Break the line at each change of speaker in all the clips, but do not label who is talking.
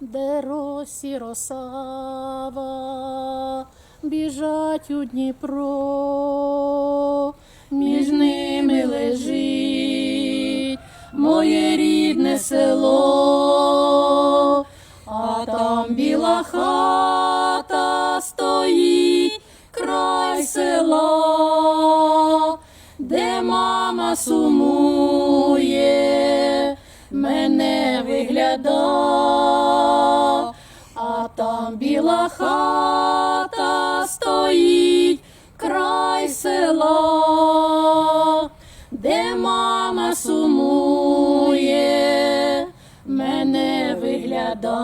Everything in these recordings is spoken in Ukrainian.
де росі росава, біжать у Дніпро, між ними лежить моє рідне село, а там біла хата стоїть край села, де мама сумує, мене вигляда, а там біла хата стоїть край села, де мама сумує, мене вигляда,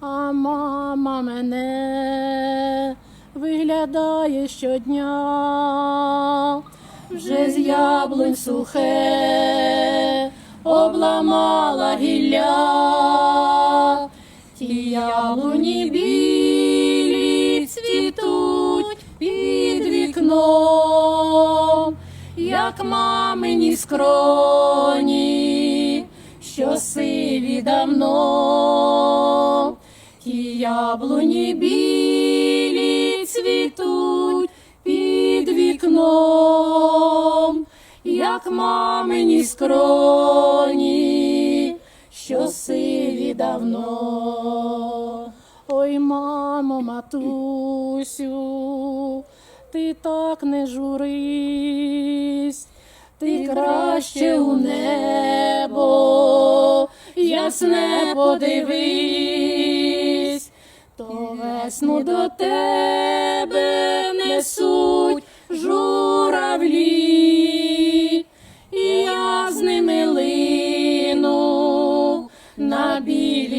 а мама мене виглядає щодня, вже з яблунь сухе обламала гілля, ті яблуні білі цвітуть під вікном, як мамині скроні, що сиві давно, ті яблуні білі цвітуть під вікном, як мамині скроні, що сиві давно. Ой, мамо, матусю, ти так не журись, ти краще у небо, ясне подивись, то весну до тебе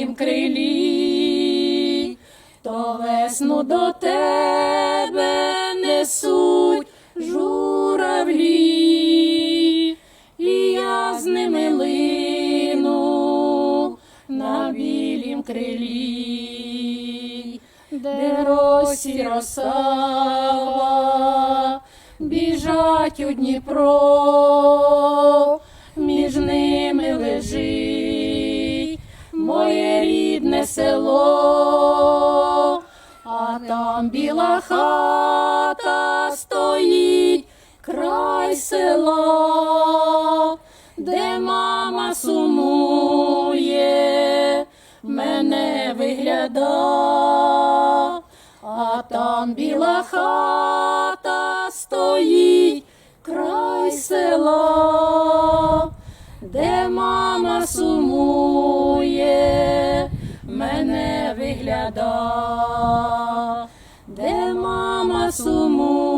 білім крилі, то весну до тебе несуть журавлі, і я з ними лину на білім крилі, де росі росава, біжать у Дніпро, між ними лежить село, а там біла хата стоїть край села, де мама сумує, мене вигляда, а там біла хата стоїть край села, де мама сумує, ляда, де мама сумує.